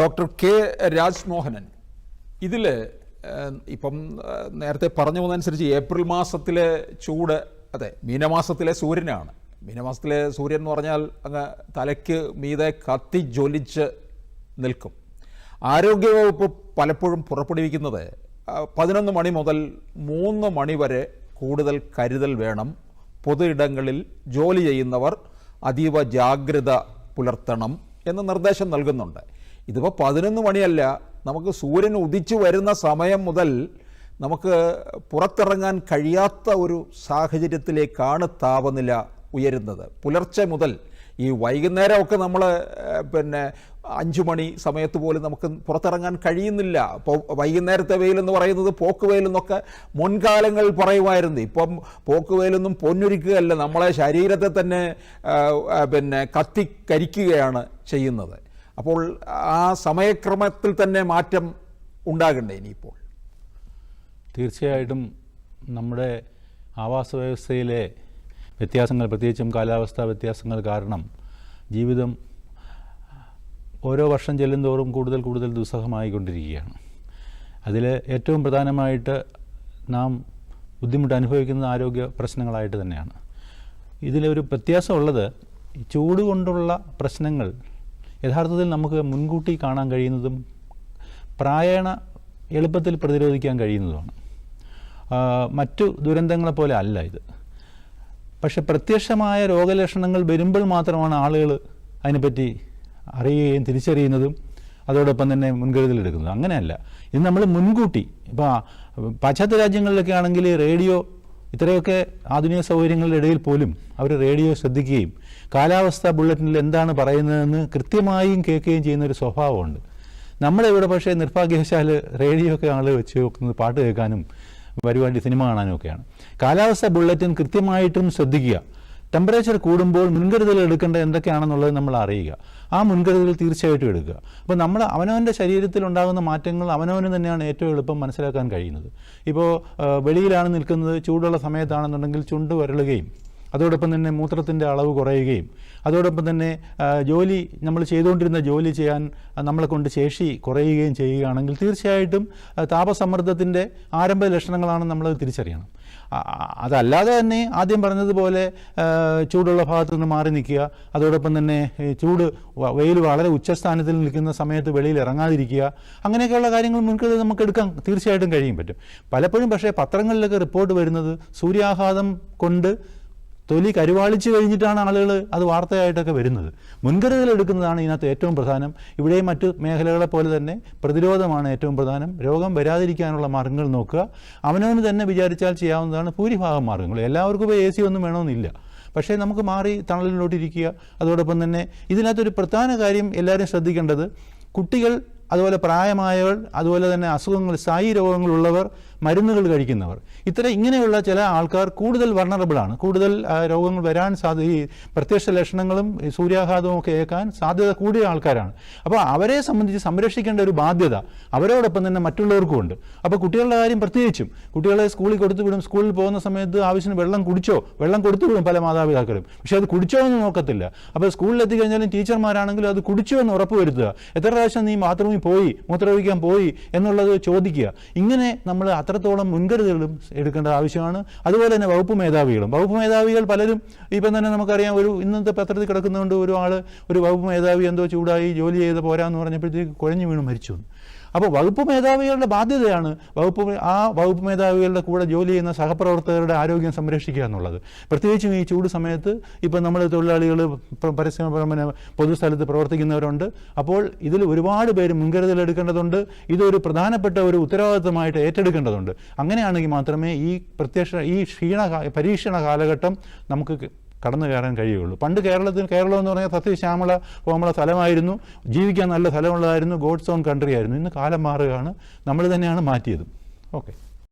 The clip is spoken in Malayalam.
Doctor K Rajmohanan. ഇതിൽ ഇപ്പം നേരത്തെ പറഞ്ഞു പോകുന്നതനുസരിച്ച് ഏപ്രിൽ മാസത്തിലെ ചൂട് അതെ മീനമാസത്തിലെ സൂര്യനാണ്. മീനമാസത്തിലെ സൂര്യൻ എന്ന് പറഞ്ഞാൽ അങ്ങ് തലയ്ക്ക് മീതെ കത്തി ജ്വലിച്ച് നിൽക്കും. ആരോഗ്യവകുപ്പ് പലപ്പോഴും പുറപ്പെടുവിക്കുന്നത് പതിനൊന്ന് മണി മുതൽ മൂന്ന് മണി വരെ കൂടുതൽ കരുതൽ വേണം. പൊതു ഇടങ്ങളിൽ ജോലി ചെയ്യുന്നവർ അതീവ ജാഗ്രത പുലർത്തണം എന്ന് നിർദ്ദേശം നൽകുന്നുണ്ട്. ഇതിപ്പോൾ പതിനൊന്ന് മണിയല്ല. നമുക്ക് സൂര്യൻ ഉദിച്ചു വരുന്ന സമയം മുതൽ നമുക്ക് പുറത്തിറങ്ങാൻ കഴിയാത്ത ഒരു സാഹചര്യത്തിലേക്കാണ് താപനില ഉയരുന്നത്. പുലർച്ചെ മുതൽ ഈ വൈകുന്നേരമൊക്കെ നമ്മൾ പിന്നെ അഞ്ചു മണി സമയത്ത് പോലും നമുക്ക് പുറത്തിറങ്ങാൻ കഴിയുന്നില്ല. ഇപ്പോൾ വൈകുന്നേരത്തെ വെയിലെന്ന് പറയുന്നത് പോക്ക് വെയിലെന്നൊക്കെ മുൻകാലങ്ങൾ പറയുമായിരുന്നു. ഇപ്പം പോക്ക് വെയിലൊന്നും പൊന്നൊരുക്കുകയല്ല. നമ്മളെ ശരീരത്തെ തന്നെ പിന്നെ കത്തിക്കരിക്കുകയാണ് ചെയ്യുന്നത്. അപ്പോൾ ആ സമയക്രമത്തിൽ തന്നെ മാറ്റം ഉണ്ടാകണ്ടേ ഇനിയിപ്പോൾ? തീർച്ചയായിട്ടും നമ്മുടെ ആവാസ വ്യവസ്ഥയിലെ വ്യത്യാസങ്ങൾ പ്രത്യേകിച്ചും കാലാവസ്ഥാ വ്യത്യാസങ്ങൾ കാരണം ജീവിതം ഓരോ വർഷം ചെല്ലുന്തോറും കൂടുതൽ കൂടുതൽ ദുസ്സഹമായിക്കൊണ്ടിരിക്കുകയാണ്. അതിൽ ഏറ്റവും പ്രധാനമായിട്ട് നാം ബുദ്ധിമുട്ട് അനുഭവിക്കുന്നത് ആരോഗ്യ പ്രശ്നങ്ങളായിട്ട് തന്നെയാണ്. ഇതിലൊരു വ്യത്യാസമുള്ളത് ചൂട് കൊണ്ടുള്ള പ്രശ്നങ്ങൾ യഥാർത്ഥത്തിൽ നമുക്ക് മുൻകൂട്ടി കാണാൻ കഴിയുന്നതും പ്രായണ എളുപ്പത്തിൽ പ്രതിരോധിക്കാൻ കഴിയുന്നതുമാണ്. മറ്റു ദുരന്തങ്ങളെപ്പോലെ അല്ല ഇത്. പക്ഷെ പ്രത്യക്ഷമായ രോഗലക്ഷണങ്ങൾ വരുമ്പോൾ മാത്രമാണ് ആളുകൾ അതിനെപ്പറ്റി അറിയുകയും തിരിച്ചറിയുന്നതും അതോടൊപ്പം തന്നെ മുൻകരുതലെടുക്കുന്നത് അങ്ങനെയല്ല. ഇത് നമ്മൾ മുൻകൂട്ടി. ഇപ്പോൾ പാശ്ചാത്യ രാജ്യങ്ങളിലൊക്കെ ആണെങ്കിൽ റേഡിയോ ഇത്രയൊക്കെ ആധുനിക സൗകര്യങ്ങളുടെ ഇടയിൽ പോലും അവർ റേഡിയോ ശ്രദ്ധിക്കുകയും കാലാവസ്ഥാ ബുള്ളറ്റിനിൽ എന്താണ് പറയുന്നതെന്ന് കൃത്യമായും കേൾക്കുകയും ചെയ്യുന്ന ഒരു സ്വഭാവമുണ്ട്. നമ്മുടെ ഇവിടെ പക്ഷേ നിർഭാഗ്യവശാൽ റേഡിയോ ഒക്കെ ആൾ വെച്ച് നോക്കുന്നത് പാട്ട് കേൾക്കാനും വരുവാണ്ടി സിനിമ കാണാനും ഒക്കെയാണ്. കാലാവസ്ഥ ബുള്ളറ്റിൻ കൃത്യമായിട്ടും ശ്രദ്ധിക്കുക. ടെമ്പറേച്ചർ കൂടുമ്പോൾ മുൻകരുതൽ എടുക്കേണ്ടത് എന്തൊക്കെയാണെന്നുള്ളത് നമ്മൾ അറിയുക. ആ മുൻകരുതൽ തീർച്ചയായിട്ടും എടുക്കുക. അപ്പോൾ നമ്മൾ അവനവന്റെ ശരീരത്തിൽ ഉണ്ടാകുന്ന മാറ്റങ്ങൾ അവനവന് തന്നെയാണ് ഏറ്റവും എളുപ്പം മനസ്സിലാക്കാൻ കഴിയുന്നത്. ഇപ്പോൾ വെളിയിലാണ് നിൽക്കുന്നത് ചൂടുള്ള സമയത്താണെന്നുണ്ടെങ്കിൽ ചുണ്ട് വരളുകയും അതോടൊപ്പം തന്നെ മൂത്രത്തിന്റെ അളവ് കുറയുകയും അതോടൊപ്പം തന്നെ ജോലി നമ്മൾ ചെയ്തുകൊണ്ടിരുന്ന ജോലി ചെയ്യാൻ നമ്മളെ കൊണ്ട് ശേഷി കുറയുകയും ചെയ്യുകയാണെങ്കിൽ തീർച്ചയായിട്ടും താപസമ്മർദ്ദത്തിന്റെ ആരംഭ ലക്ഷണങ്ങളാണ് നമ്മൾ തിരിച്ചറിയണം. അതല്ലാതെ തന്നെ ആദ്യം പറഞ്ഞതുപോലെ ചൂടുള്ള ഭാഗത്ത് നിന്ന് മാറി നിൽക്കുക അതോടൊപ്പം തന്നെ ചൂട് വെയിൽ വളരെ ഉച്ചസ്ഥാനത്തിൽ നിൽക്കുന്ന സമയത്ത് വെളിയിൽ ഇറങ്ങാതിരിക്കുക അങ്ങനെയൊക്കെയുള്ള കാര്യങ്ങൾ മുൻകരുതൽ നമുക്ക് എടുക്കാൻ തീർച്ചയായിട്ടും കഴിയും പറ്റും. പലപ്പോഴും പക്ഷേ പത്രങ്ങളിലൊക്കെ റിപ്പോർട്ട് വരുന്നത് സൂര്യാഘാതം കൊണ്ട് തൊലി കരുവാളിച്ച് കഴിഞ്ഞിട്ടാണ് ആളുകൾ അത് വാർത്തയായിട്ടൊക്കെ വരുന്നത്. മുൻകരുതൽ എടുക്കുന്നതാണ് ഇതിനകത്ത് ഏറ്റവും പ്രധാനം. ഇവിടെയും മറ്റു മേഖലകളെ പോലെ തന്നെ പ്രതിരോധമാണ് ഏറ്റവും പ്രധാനം. രോഗം വരാതിരിക്കാനുള്ള മാർഗങ്ങൾ നോക്കുക. അവനവന് തന്നെ വിചാരിച്ചാൽ ചെയ്യാവുന്നതാണ് ഭൂരിഭാഗം മാർഗങ്ങൾ എല്ലാവർക്കും ഇപ്പോൾ എ സി ഒന്നും വേണമെന്നില്ല. പക്ഷേ നമുക്ക് മാറി തണലിലോട്ടിരിക്കുക അതോടൊപ്പം തന്നെ ഇതിനകത്തൊരു പ്രധാന കാര്യം എല്ലാവരും ശ്രദ്ധിക്കേണ്ടത് കുട്ടികൾ അതുപോലെ പ്രായമായവർ അതുപോലെ തന്നെ അസുഖങ്ങൾ സ്ഥായി രോഗങ്ങളുള്ളവർ മരുന്നുകൾ കഴിക്കുന്നവർ. ഇത്തരം ഇങ്ങനെയുള്ള ചില ആൾക്കാർ കൂടുതൽ വർണറബിളാണ് കൂടുതൽ രോഗങ്ങൾ വരാൻ സാധ്യത ഈ പ്രത്യക്ഷ ലക്ഷണങ്ങളും സൂര്യാഘാതവും ഒക്കെ ഏൽക്കാൻ സാധ്യത കൂടിയ ആൾക്കാരാണ്. അപ്പോൾ അവരെ സംബന്ധിച്ച് സംരക്ഷിക്കേണ്ട ഒരു ബാധ്യത അവരോടൊപ്പം തന്നെ മറ്റുള്ളവർക്കും ഉണ്ട്. അപ്പോൾ കുട്ടികളുടെ കാര്യം പ്രത്യേകിച്ചും കുട്ടികളെ സ്കൂളിൽ കൊടുത്തു വിടും സ്കൂളിൽ പോകുന്ന സമയത്ത് ആവശ്യത്തിന് വെള്ളം കുടിച്ചോ വെള്ളം കൊടുത്തു വിടും പല മാതാപിതാക്കളും. പക്ഷേ അത് കുടിച്ചോ എന്ന് നോക്കത്തില്ല. അപ്പോൾ സ്കൂളിലെത്തി കഴിഞ്ഞാലും ടീച്ചർമാരാണെങ്കിലും അത് കുടിച്ചോ എന്ന് ഉറപ്പ് വരുത്തുക എത്ര പ്രാവശ്യം നീ ബാത്റൂമിൽ പോയി മൂത്രമൊഴിക്കാൻ പോയി എന്നുള്ളത് ചോദിക്കുക. ഇങ്ങനെ നമ്മൾ അത്രത്തോളം മുൻകരുതലും എടുക്കേണ്ട ആവശ്യമാണ് അതുപോലെ തന്നെ വകുപ്പ് മേധാവികളും വകുപ്പ് മേധാവികൾ പലരും ഇപ്പം തന്നെ നമുക്കറിയാം ഒരു ഇന്നത്തെ പത്രത്തിൽ കിടക്കുന്നതുകൊണ്ട് ഒരു ആൾ ഒരു വകുപ്പ് മേധാവി എന്തോ ചൂടായി ജോലി ചെയ്ത് പോരാന്ന് പറഞ്ഞപ്പോഴത്തേക്ക് കുഴഞ്ഞു വീണ് മരിച്ചു. അപ്പോൾ വകുപ്പ് മേധാവികളുടെ ബാധ്യതയാണ് വകുപ്പ് ആ വകുപ്പ് മേധാവികളുടെ കൂടെ ജോലി ചെയ്യുന്ന സഹപ്രവർത്തകരുടെ ആരോഗ്യം സംരക്ഷിക്കുക എന്നുള്ളത്. പ്രത്യേകിച്ചും ഈ ചൂട് സമയത്ത് ഇപ്പം നമ്മൾ തൊഴിലാളികൾ പിന്നെ പൊതുസ്ഥലത്ത് പ്രവർത്തിക്കുന്നവരുണ്ട്. അപ്പോൾ ഇതിൽ ഒരുപാട് പേര് മുൻകരുതൽ എടുക്കേണ്ടതുണ്ട്. ഇതൊരു പ്രധാനപ്പെട്ട ഒരു ഉത്തരവാദിത്തമായിട്ട് ഏറ്റെടുക്കേണ്ടതുണ്ട്. അങ്ങനെയാണെങ്കിൽ മാത്രമേ ഈ പ്രത്യക്ഷ ഈ ക്ഷീണ പരീക്ഷണ കാലഘട്ടം നമുക്ക് കടന്നു കയറാൻ കഴിയുള്ളൂ പണ്ട് കേരളത്തിൽ കേരളം എന്ന് പറഞ്ഞാൽ സത്യശ്യാമള കോമള സ്ഥലമായിരുന്നു. ജീവിക്കാൻ നല്ല സ്ഥലമുള്ളതായിരുന്നു. ഗോഡ്സ് ഓൺ കൺട്രി ആയിരുന്നു ഇന്ന് കാലം മാറുകയാണ്. നമ്മൾ തന്നെയാണ് മാറ്റിയതും. ഓക്കെ.